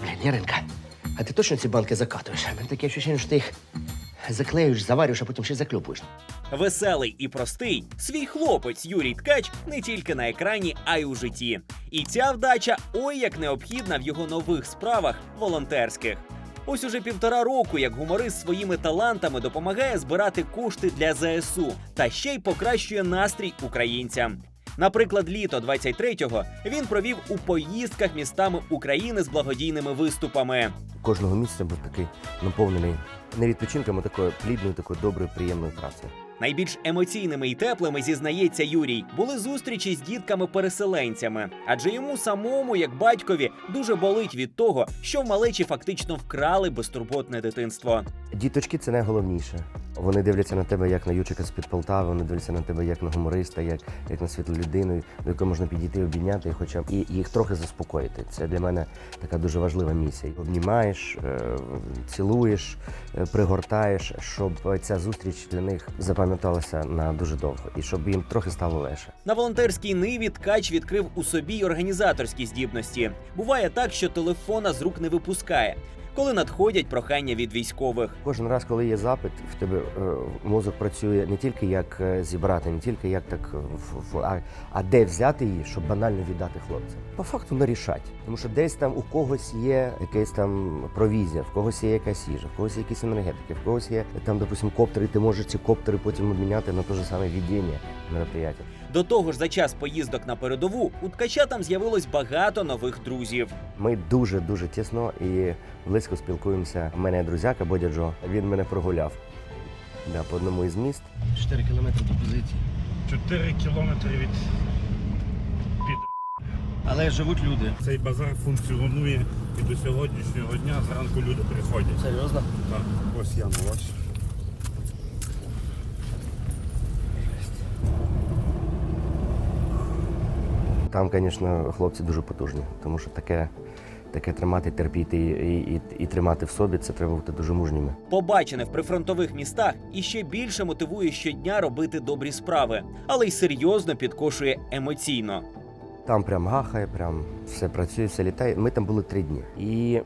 Блін, Яринка, а ти точно ці банки закатуєш? У мене таке відчуття, що ти їх заклеюєш, заварюєш, а потім ще й заклюпуєш. Веселий і простий, свій хлопець Юрій Ткач не тільки на екрані, а й у житті. І ця вдача ой як необхідна в його нових справах волонтерських. Ось уже півтора року, як гуморист своїми талантами допомагає збирати кошти для ЗСУ та ще й покращує настрій українцям. Наприклад, літо 23-го він провів у поїздках містами України з благодійними виступами. Кожного місяця був такий наповнений не відпочинком, а такою плідною, такою доброю, приємною працею. Найбільш емоційними і теплими зізнається Юрій були зустрічі з дітками-переселенцями, адже йому самому, як батькові, дуже болить від того, що в малечі фактично вкрали безтурботне дитинство. Діточки це найголовніше. Вони дивляться на тебе як на Ючика з-під Полтави, вони дивляться на тебе як на гумориста, як, як на світлу людину, до якої можна підійти, обійняти, хоча б і їх трохи заспокоїти. Це для мене така дуже важлива місія. Обнімаєш, е, цілуєш, е, пригортаєш, щоб ця зустріч для них запам'яталася на дуже довго і щоб їм трохи стало легше. На волонтерській ниві ткач відкрив у собі організаторські здібності. Буває так, що телефона з рук не випускає, коли надходять прохання від військових. Кожен раз, коли є запит, в тебе е, мозок працює не тільки як е, зібрати, не тільки як так, е, а, а де взяти її, щоб банально віддати хлопцям. По факту нарішать. Тому що десь там у когось є якась там провізія, в когось є якась їжа, в когось є якісь енергетики, в когось є там, допустим, коптери, ти можеш ці коптери потім обміняти на те ж саме відділення мероприятия. До того ж, за час поїздок на передову у ткача там з'явилось багато нових друзів. Ми дуже дуже тісно і близько спілкуємося. У мене друзяка Бодя Джо. Він мене прогуляв да, по одному із міст. 4 кілометри до позиції. 4 кілометри від під. Але живуть люди. Цей базар функціонує і до сьогоднішнього дня зранку люди приходять. Серйозно? Так, ось яма ось. Там, звісно, хлопці дуже потужні, тому що таке, таке тримати, терпіти і, і, і тримати в собі, це треба бути дуже мужніми. Побачене в прифронтових містах і ще більше мотивує щодня робити добрі справи, але й серйозно підкошує емоційно. Там прям гахає, прям все працює, все літає. Ми там були три дні. І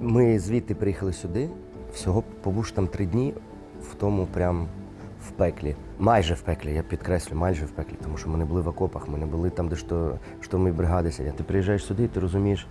ми звідти приїхали сюди. Всього побувши там три дні в тому прям в пеклі. Майже в пеклі, я підкреслю, майже в пеклі, тому що ми не були в окопах, ми не були там, де що, штурмові бригади сидять. Ти приїжджаєш сюди, ти розумієш,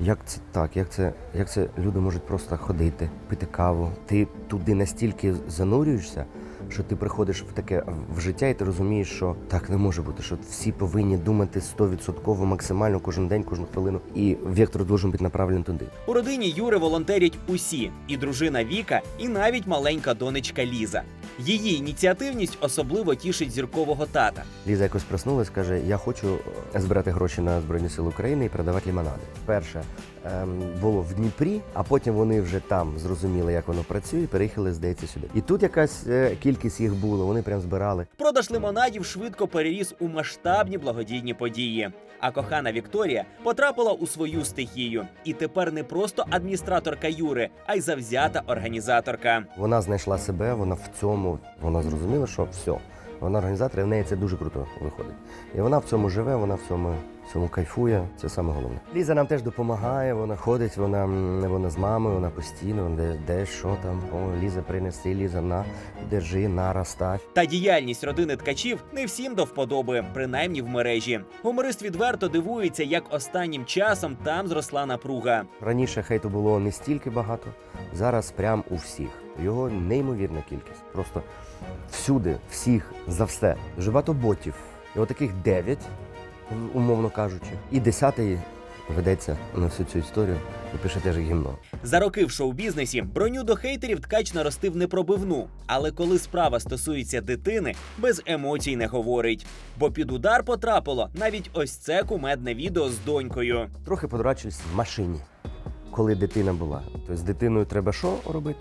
як це так, як це, як це люди можуть просто ходити, пити каву. Ти туди настільки занурюєшся, що ти приходиш в таке в життя, і ти розумієш, що так не може бути, що всі повинні думати 100% максимально кожен день, кожну хвилину, і вектор должен бути направлений туди. У родині Юри волонтерять усі: і дружина Віка, і навіть маленька донечка Ліза. Її ініціативність особливо тішить зіркового тата. Ліза якось проснулась, каже: Я хочу е, збирати гроші на Збройні Сили України і продавати лімонади. Перше було в Дніпрі, а потім вони вже там зрозуміли, як воно працює, і переїхали, здається, сюди. І тут якась е, кількість їх було. Вони прям збирали. Продаж лимонадів швидко переріс у масштабні благодійні події. А кохана Вікторія потрапила у свою стихію. І тепер не просто адміністраторка Юри, а й завзята організаторка. Вона знайшла себе, вона в цьому, вона зрозуміла, що все. Вона організатор, і в неї це дуже круто виходить. І вона в цьому живе, вона в цьому, в цьому кайфує. Це саме головне. Ліза нам теж допомагає, вона ходить, вона, вона з мамою, вона постійно, де, де що там. О, Ліза принеси, Ліза на, держи, на, розставь. Та діяльність родини ткачів не всім до вподоби, принаймні в мережі. Гуморист відверто дивується, як останнім часом там зросла напруга. Раніше хейту було не стільки багато, зараз прям у всіх. Його неймовірна кількість. Просто всюди, всіх, за все. Дуже багато ботів. І отаких дев'ять, умовно кажучи. І десятий ведеться на всю цю історію і пише теж гімно. За роки в шоу-бізнесі броню до хейтерів ткач наростив непробивну. Але коли справа стосується дитини, без емоцій не говорить. Бо під удар потрапило навіть ось це кумедне відео з донькою. Трохи подрачились в машині, коли дитина була. Тобто з дитиною треба що робити?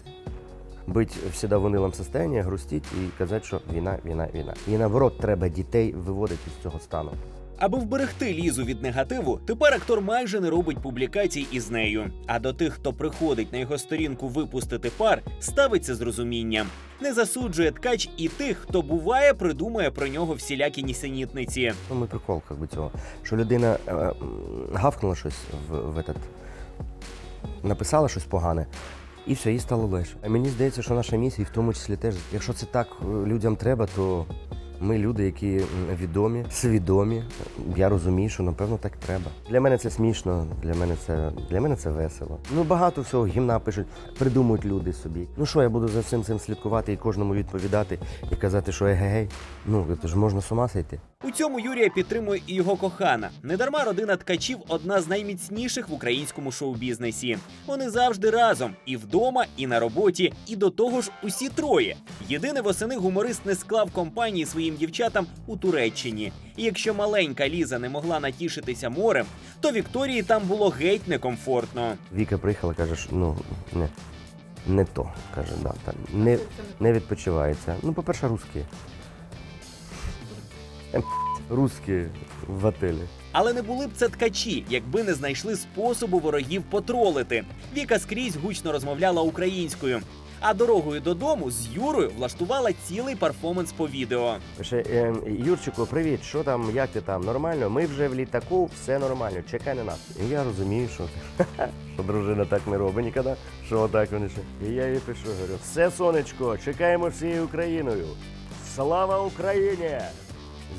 Бить всегда в унилому состоянии, грустити і казати, що війна, війна, війна. І наоборот, треба дітей виводити з цього стану. Аби вберегти лізу від негативу, тепер актор майже не робить публікацій із нею. А до тих, хто приходить на його сторінку випустити пар, ставиться з розумінням. Не засуджує ткач і тих, хто буває, придумує про нього всілякі нісенітниці. Ну, ми прикол, как би цього. Що людина е, гавкнула щось в, в этот, написала щось погане, і все, їй стало легше. А мені здається, що наша місія, в тому числі теж, якщо це так е, людям треба, то ми люди, які відомі, свідомі. Я розумію, що напевно так треба. Для мене це смішно, для мене це для мене це весело. Ну багато всього гімна пишуть, придумують люди собі. Ну що я буду за всім цим слідкувати і кожному відповідати і казати, що егегей. Ну це ж можна з ума сойти. У цьому Юрія підтримує і його кохана. Недарма родина ткачів одна з найміцніших в українському шоу-бізнесі. Вони завжди разом і вдома, і на роботі, і до того ж усі троє. Єдине восени гуморист не склав компанії своїм дівчатам у Туреччині. І якщо маленька Ліза не могла натішитися морем, то Вікторії там було геть некомфортно. Віка приїхала, каже, що ну не, не то. Каже, да, так, не, не відпочивається. Ну, по-перше, русські. Русські в отелі. Але не були б це ткачі, якби не знайшли способу ворогів потролити. Віка скрізь гучно розмовляла українською. А дорогою додому з Юрою влаштувала цілий перформанс по відео. Пише, е, Юрчику, привіт, що там, як ти там? Нормально? Ми вже в літаку, все нормально, чекай на нас. І я розумію, що, що дружина так не робить ніколи, що отак вони ще. І я їй пишу, говорю, все, сонечко, чекаємо всією Україною. Слава Україні!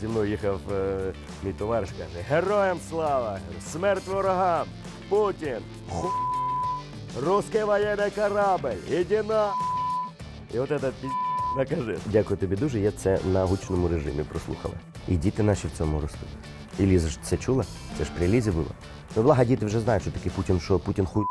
Зі мною їхав е, мій товариш, каже, героям слава! Смерть ворогам! Путін! Ху... Воєнний корабль! Іди на... І от этот пі... накаже. Дякую тобі дуже, я це на гучному режимі прослухала. І діти наші в цьому ростуть. І Ліза ж це чула? Це ж при Лізі було. Ну, благо, діти вже знають, що таке Путін, що Путін хуй.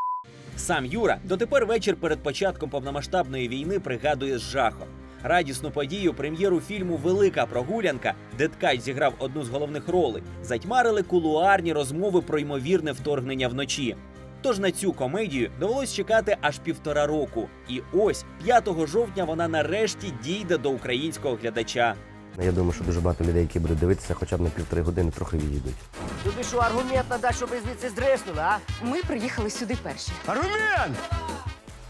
Сам Юра дотепер вечір перед початком повномасштабної війни пригадує з жахом. Радісну подію прем'єру фільму Велика прогулянка, де ткач зіграв одну з головних ролей, затьмарили кулуарні розмови про ймовірне вторгнення вночі. Тож на цю комедію довелось чекати аж півтора року. І ось 5 жовтня вона нарешті дійде до українського глядача. Я думаю, що дуже багато людей, які будуть дивитися, хоча б на півтори години трохи відійдуть. Тобі що, аргумент надай, щоб ви звідси здриснули, а? Ми приїхали сюди перші. Аргумент!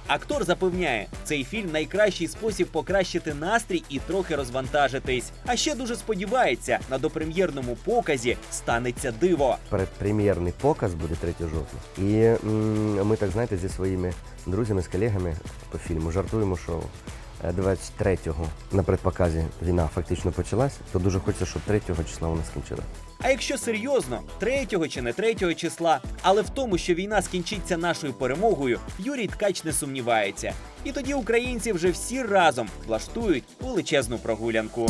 Актор запевняє, цей фільм найкращий спосіб покращити настрій і трохи розвантажитись. А ще дуже сподівається, на допрем'єрному показі станеться диво. Передпрем'єрний показ буде 3 жовтня. І ми так знаєте, зі своїми друзями, з колегами по фільму жартуємо, що е, 23-го на предпоказі війна фактично почалась, то дуже хочеться, щоб 3 числа вона скінчилася. А якщо серйозно, 3 чи не 3 числа, але в тому, що війна скінчиться нашою перемогою, Юрій Ткач не сумнівається. І тоді українці вже всі разом влаштують величезну прогулянку.